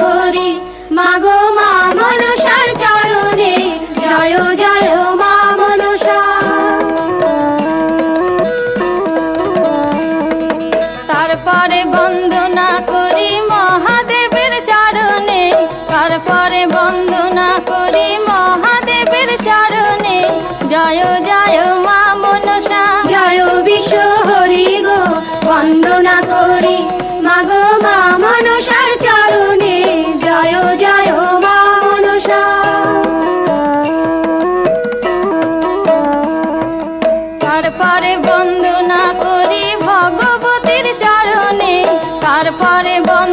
করি। মাগো মা চরণে। জয় জয় মা তারপরে বন্দনা করি মহাদেবের চরণে। তারপরে বন্দনা করি মহাদেবের চরণে। জয় জয় মা জয় বিশ্ব হরি গো, বন্দনা করি। মাগো মা মনুষা তারপরে বন্দনা করি ভগবতীর চরণে। তারপরে বন্ধু